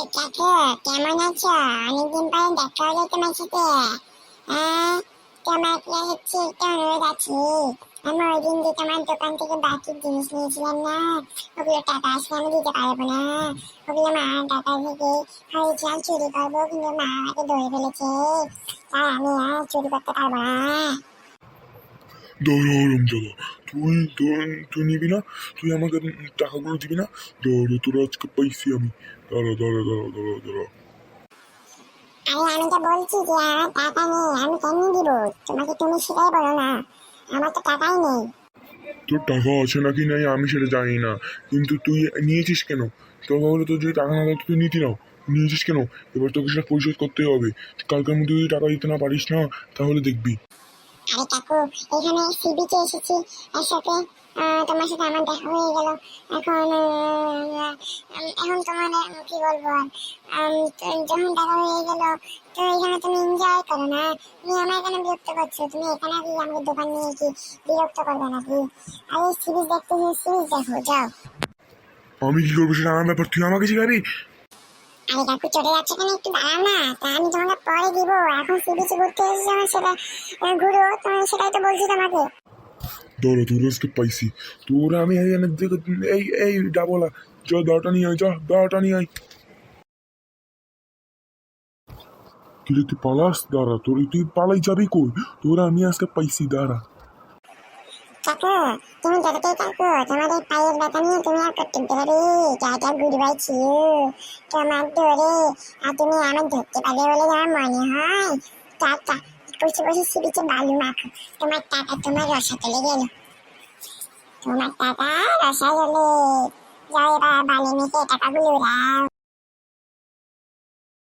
তো কাকু, কেমন আছো? অনেকদিন পরে দেখা হলো তোমার সাথে। হ্যাঁ তোমাকে হচ্ছে? একটা অনুরোধ আছে। আমি ওই দিন যে তোমার দোকান থেকে বাকি জিনিস নিয়েছিলাম না, ওগুলো টাকা আসলে আমি দিতে পারব না। ওগুলো মা টাকা থেকে হয়েছিলাম চুরি করব কিন্তু মা আমাকে ধরে ফেলেছে। তাই আমি আর চুরি করতে পারব না। দাঁড়াম দাদা তুই তুই তুই নিবি না? তুই আমাকে টাকাগুলো দিবি না? দাঁড়া তোর আজকে পাইছি আমি। দাঁড়া দাঁড়া দাঁড়া দাঁড়া দাঁড়া। আরে আমি তো বলছি যে আমার টাকা নেই আমি কেন দিব? তোমাকে তুমি সেটাই বলো না। আমার তো টাকাই নেই। তোর টাকা আছে নাকি নাই আমি সেটা জানি না। কিন্তু তুই নিয়েছিস কেন? তোর বলে তোর যদি টাকা না থাকতো তুই নিতি না নিয়েছিস কেন? এবার তোকে সেটা পরিশোধ করতেই হবে। কালকের মধ্যে যদি টাকা দিতে না পারিস না তাহলে দেখবি। আরে কাকু এখানে সিবিতে এসেছি। এর সাথে তোমার সাথে আমার দেখা হয়ে গেল। এখন এখন তোমার কি বলব আর? যখন দেখা হয়ে গেল, তো এখানে তুমি এনজয় করো না? তুমি আমার এখানে বিরক্ত করছ? তুমি এখানে কি আমাকে দোকান নিয়ে কি বিরক্ত করবে নাকি আরে সিরিজ দেখতে সিরিজ দেখো, যাও। আমি কি করব সেটা আমার ব্যাপার। তুই আমাকে শিখাবি আরে কাকু চলে যাচ্ছে একটু না। তা আমি তোমাকে পরে দিব। এখন ঘুরতে এসেছি যখন সেটা ঘুরো সেটাই তো বলছি তোমাকে। দাঁড়া পাইছি। তোর আমি এই এই ডাবলা। যা দাওয়াটা নিয়ে আয় যা দাওয়াটা নিয়ে আয়। তুই পালাস? দাঁড়া, তোর, তুই পালাই যাবি কই? তোরা আমি আজকে পাইছি, দাঁড়া। কাকু, তুমি যতটাই কাকু তোমার পায়ের ব্যথা নিয়ে তুমি আর করতে যা যা গুড বাই ছিল তোমার ধরে আর তুমি আমার ধরতে পারবে বলে আমার মনে হয়। টাকা বসে বসে সিবিচে বালু মাখো। তোমার টাকা তোমার রসা চলে গেল। তোমার টাকা রসা চলে যাও এবার বালি মেখে টাকাগুলো উড়াও।